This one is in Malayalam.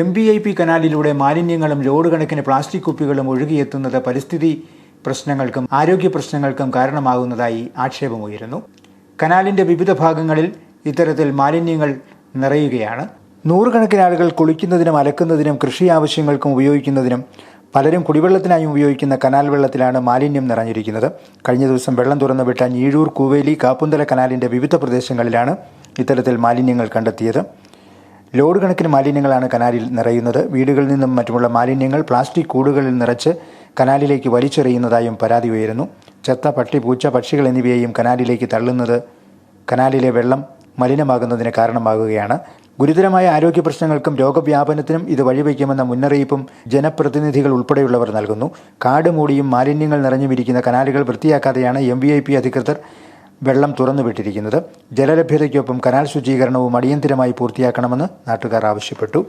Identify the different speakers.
Speaker 1: എം ബി ഐ പി കനാലിലൂടെ മാലിന്യങ്ങളും ലോഡ് കണക്കിന് പ്ലാസ്റ്റിക് കുപ്പികളും ഒഴുകിയെത്തുന്നത് പരിസ്ഥിതി പ്രശ്നങ്ങൾക്കും ആരോഗ്യ പ്രശ്നങ്ങൾക്കും കാരണമാകുന്നതായി ആക്ഷേപമുയരുന്നു. കനാലിന്റെ വിവിധ ഭാഗങ്ങളിൽ ഇത്തരത്തിൽ മാലിന്യങ്ങൾ നിറയുകയാണ്. നൂറുകണക്കിന് ആളുകൾ കുളിക്കുന്നതിനും അലക്കുന്നതിനും കൃഷി ആവശ്യങ്ങൾക്കും ഉപയോഗിക്കുന്നതിനും പലരും കുടിവെള്ളത്തിനായി ഉപയോഗിക്കുന്ന കനാൽ വെള്ളത്തിലാണ് മാലിന്യം നിറഞ്ഞിരിക്കുന്നത്. കഴിഞ്ഞ ദിവസം വെള്ളം തുറന്നു വിട്ട ഞീഴൂർ കൂവേലി കാപ്പുന്തല കനാലിന്റെ വിവിധ പ്രദേശങ്ങളിലാണ് ഇത്തരത്തിൽ മാലിന്യങ്ങൾ കണ്ടെത്തിയത്. ലോഡ് കണക്കിന് മാലിന്യങ്ങളാണ് കനാലിൽ നിറയുന്നത്. വീടുകളിൽ നിന്നും മറ്റുമുള്ള മാലിന്യങ്ങൾ പ്ലാസ്റ്റിക് കൂടുകളിൽ നിറച്ച് കനാലിലേക്ക് വലിച്ചെറിയുന്നതായും പരാതി ഉയരുന്നു. ചത്ത പട്ടി പൂച്ച പക്ഷികൾ എന്നിവയെയും കനാലിലേക്ക് തള്ളുന്നത് കനാലിലെ വെള്ളം മലിനമാകുന്നതിന് കാരണമാകുകയാണ്. ഗുരുതരമായ ആരോഗ്യ പ്രശ്നങ്ങൾക്കും രോഗവ്യാപനത്തിനും ഇത് വഴിവെക്കുമെന്ന മുന്നറിയിപ്പും ജനപ്രതിനിധികൾ ഉൾപ്പെടെയുള്ളവർ നൽകുന്നു. കാട് മൂടിയും മാലിന്യങ്ങൾ നിറഞ്ഞുമിരിക്കുന്ന കനാലുകൾ വൃത്തിയാക്കാതെയാണ് എം വി ഐ പി അധികൃതർ വെള്ളം തുറന്നുവിട്ടിരിക്കുന്നത്. ജലലഭ്യതയ്ക്കൊപ്പം കനാൽ ശുചീകരണവും അടിയന്തിരമായി പൂർത്തിയാക്കണമെന്ന് നാട്ടുകാർ ആവശ്യപ്പെട്ടു.